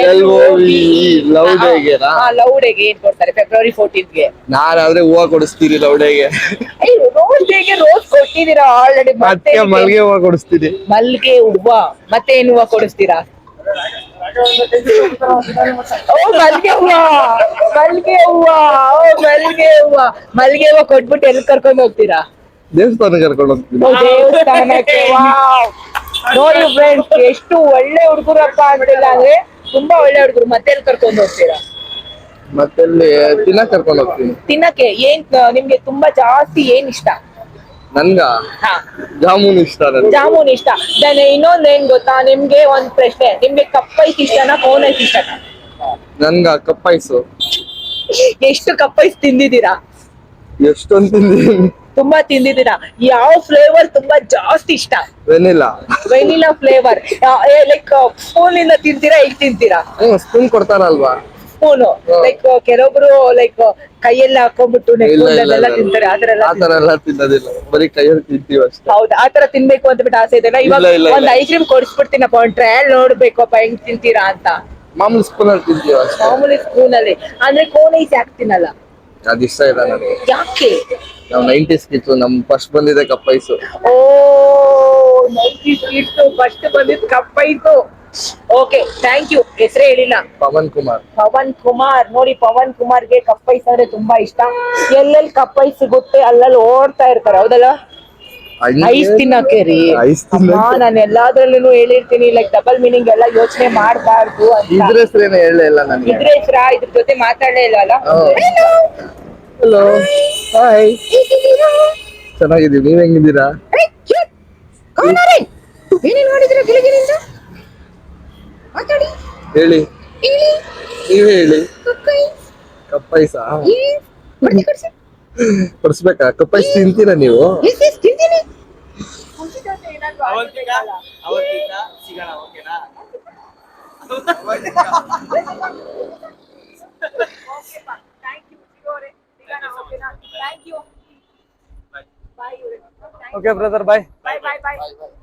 L O V E, love day ಗೆನಾ? ಲವ್ ಡೇಗೆ ಏನ್ ಕೊಡ್ತಾರೆ ಫೆಬ್ರವರಿ ಫೋರ್ಟೀನ್ಗೆ. ನಾನಾದ್ರೆ ಹೂವ ಕೊಡಿಸ್ತೀನಿ ಲೌಡೆಗೆ. ರೋಸ್ ಡೇಗೆ ರೋಸ್ ಕೊಟ್ಟಿದ್ದೀರಾ ಆಲ್ರೆಡಿ ಮತ್ತೆ ಮತ್ತೆ ಮಲ್ಗೆ ಹೂವ ಕೊಡಿಸ್ತೀನಿ ಮಲ್ಗೆ ಹೂವ ಮತ್ತೆ ಏನ್ ಹೂವ ಕೊಡಿಸ್ತೀರಾ? ಓ ಮಲ್ಗೆ ಹೂವ ಮಲ್ಗೆ ಹೂವ ಓ ಮಲ್ಗೆ ಹೂವ ಮಲ್ಗೆ ಹೂವ ಕೊಟ್ಬಿಟ್ಟು ಎಲ್ಲಿ ಕರ್ಕೊಂಡು ಹೋಗ್ತೀರಾ? ದೇವಸ್ಥಾನ ಕರ್ಕೊಂಡು ಹೋಗ್ತೀನಿ ಓ, ದೇವಸ್ಥಾನಕ್ಕೆ ವಾವ್. ನೋಡಿ ಫ್ರೆಂಡ್ಸ್ ಎಷ್ಟು ಒಳ್ಳೆ ಹುಡುಗರಪ್ಪ ಅಂತಿಲ್ಲ ಅಂದ್ರೆ ತುಂಬಾ ಒಳ್ಳೆ ಹುಡುಗರು. ಮತ್ತೆ ಎಲ್ಲಿ ಕರ್ಕೊಂಡು ಹೋಗ್ತೀರಾ? ಮತ್ತೆ ತಿನ್ನ ಕರ್ಕೊಂಡು ಹೋಗ್ತೀನಿ. ತಿನ್ನಕ್ಕೆ ಏನ್ ನಿಮ್ಗೆ ತುಂಬಾ ಜಾಸ್ತಿ ಏನ್ ಇಷ್ಟ? ನನ್ಗ? ಹಾ. ಜಾಮೂನ್ ಇಷ್ಟ ನನ್ಗೆ. ಜಾಮೂನ್ ಇಷ್ಟ. ದೆನ್ ಇನ್ನೊಂದ್ ಏನ್ ಗೊತ್ತಾ? ನಿಮ್ಗೆ ಒಂದ್ ಪ್ರಶ್ನೆ. ನಿಮ್ಗೆ ಕಪ್ ಐಸ್ ಇಷ್ಟನಾ ಕೋನ್ ಐಸ್ ಇಷ್ಟನಾ? ನನ್ಗ ಕಪ್ಪೈಸು ಎಷ್ಟು ಕಪ್ ಐಸ್ ತಿಂದಿದ್ದೀರಾ? ಎಷ್ಟೊಂದ್ ತಿಂದಿದ್ದೀನಿ. ತುಂಬಾ ತಿಂದಿದ್ದೀರಾ? ಯಾವ ಫ್ಲೇವರ್ ತುಂಬಾ ಜಾಸ್ತಿ ಇಷ್ಟ? Vanilla vanilla flavour like spoon ಇಂದ ತಿಂತೀರಾ ಈಗ ತಿಂತೀರಾ? ಹ್ಮ್ ಸ್ಪೂನ್ ಕೊಡ್ತಾರಲ್ವಾ? ಸ್ಪೂನು. ಲೈಕ್ ಕೆಲವೊಬ್ರು ಲೈಕ್ ಕೈಯಲ್ಲಿ ಹಾಕೊಂಡ್ಬಿಟ್ಟು ಹೌದು ತಿಂತಾರೆ ಆತರ ಎಲ್ಲ ಆತರ ಎಲ್ಲ ತಿನ್ನೋದಿಲ್ಲ. ಬರೀ ಕೈಯಲ್ಲಿ ತಿಂತೀವಿ ಅಷ್ಟೇ. ಹೌದಾ ಆತರ ತಿನ್ಬೇಕು ಅಂತ ಬಿಟ್ಟು ಆಸೆ ಇದೆ. ಇವಾಗ ಒಂದ್. ಐಸ್ ಕ್ರೀಮ್ ಕೊಡ್ಸ್ಬಿಡ್ತೀನಪ್ಪ ಒಂದ್ ಟ್ರಯಲ್ ನೋಡ್ಬೇಕಪ್ಪ ಹೆಂಗ್ ತಿಂತೀರಾ ಅಂತ. ಮಾಮೂಲಿ ಸ್ಪೂನ್ ಅಲ್ಲಿ ತಿಂತೀವಿ ಮಾಮೂಲಿ ಸ್ಪೂನ್ ಅಲ್ಲಿ. ಅಂದ್ರೆ ಕೋನ್ ಐಸ್ ಯಾಕೆ ತಿನ್ನಲ್ಲ? ಅದ್ ಇಷ್ಟ ಇಲ್ಲ ನನಗೆ. ಯಾಕೆ? ನಾವು ನೈಂಟೀಸ್ ಕಿತ್ತು ನಮ್ ಫಸ್ಟ್ ಬಂದಿದೆ ಕಪ್ಪೈಸು ಓ ನೈಂಟಿ ಇಟ್ಟು ಫಸ್ಟ್ ಬಂದಿದ್ ಕಪ್ಪಾಯ್ತು ಓಕೆ ಥ್ಯಾಂಕ್ ಯು ಹೆಸರೇ ಹೇಳಿಲ್ಲ. ಪವನ್ ಕುಮಾರ್. ಪವನ್ ಕುಮಾರ್ ನೋಡಿ ಪವನ್ ಕುಮಾರ್ಗೆ ಕಪ್ಪೈಸ್ ಅಂದ್ರೆ ತುಂಬಾ ಇಷ್ಟ. ಎಲ್ಲೆಲ್ಲಿ ಕಪ್ಪೈಸ್ ಸಿಗುತ್ತೆ ಅಲ್ಲಲ್ಲಿ ಓಡ್ತಾ ಇರ್ತಾರೆ ಹೌದಲ್ಲ? ಐಸ್ ತಿನ್ನಕ್ಕೆ ರೀ. ಐಸ್ ತಿನ್ನಕ್ಕೆ. ನಾನು ಎಲ್ಲಾದ್ರಲ್ಲೂ ಹೇಳಿರ್ತೀನಿ ಲೈಕ್ ಡಬಲ್ ಮೀನಿಂಗ್ ಎಲ್ಲ ಯೋಚನೆ ಮಾಡಬಾರ್ದು ಅಂತ. ಇದ್ರ ಹೆಸರೇನು ಹೇಳಲೇ ಇಲ್ಲ ನನಗೆ. ಇದ್ರೆ ಹೆಸ್ರಾ? ಇದ್ರ ಜೊತೆ ಮಾತಾಡಲೇ ಇಲ್ಲ ಅಲ್ಲ? ಹಲೋ ಹಾಯ್ ಚೆನ್ನಾಗಿದ್ದೀವಿ. ನೀವ್ ಹೆಂಗಿದ್ದೀರಾ? ಏನೇನ್ ಮಾಡಿದ್ರ ಗಿಳಿಗಿನಿಂದ ಮಾತಾಡಿ. ಹೇಳಿ. ನೀವೇ ಹೇಳಿ. ಕಪ್ಪೈಸ ಕೊಡ್ಸ್ಬೇಕಾ ಕಪ್ಪೈಸ್ ತಿಂತೀರಾ ನೀವು ತಿಂತೀನಿ okay brother bye Bye bye bye.